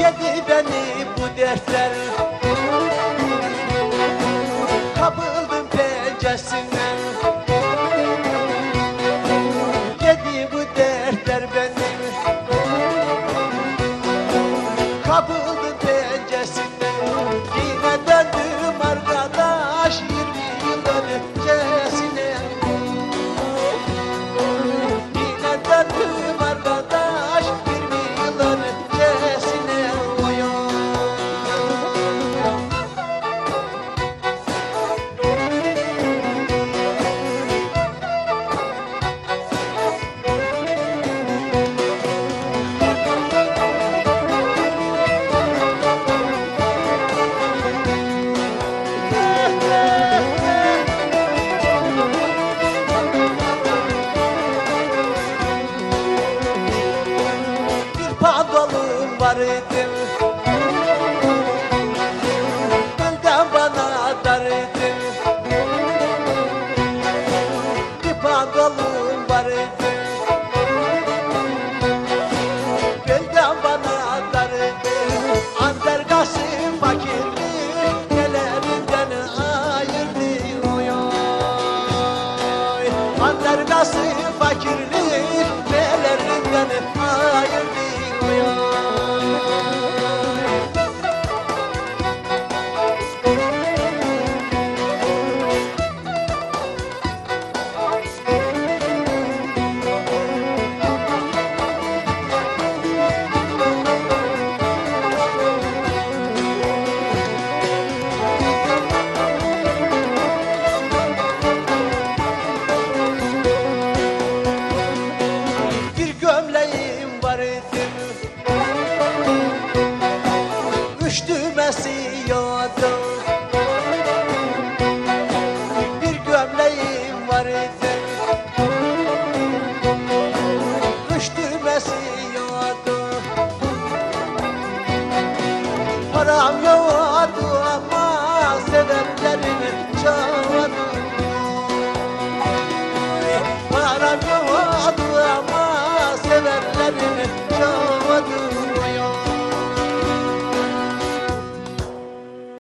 Yedi beni bu dersler Kapıldım pencesin kapının penceresinde darıdır Belden bana darıdır Bir pantolon varıdır Belden bana darıdır Ander Kasım Bakir Ander Kasım fakirliği basıyordu Bir gömleğim vardı Kış düğmesi Param yok.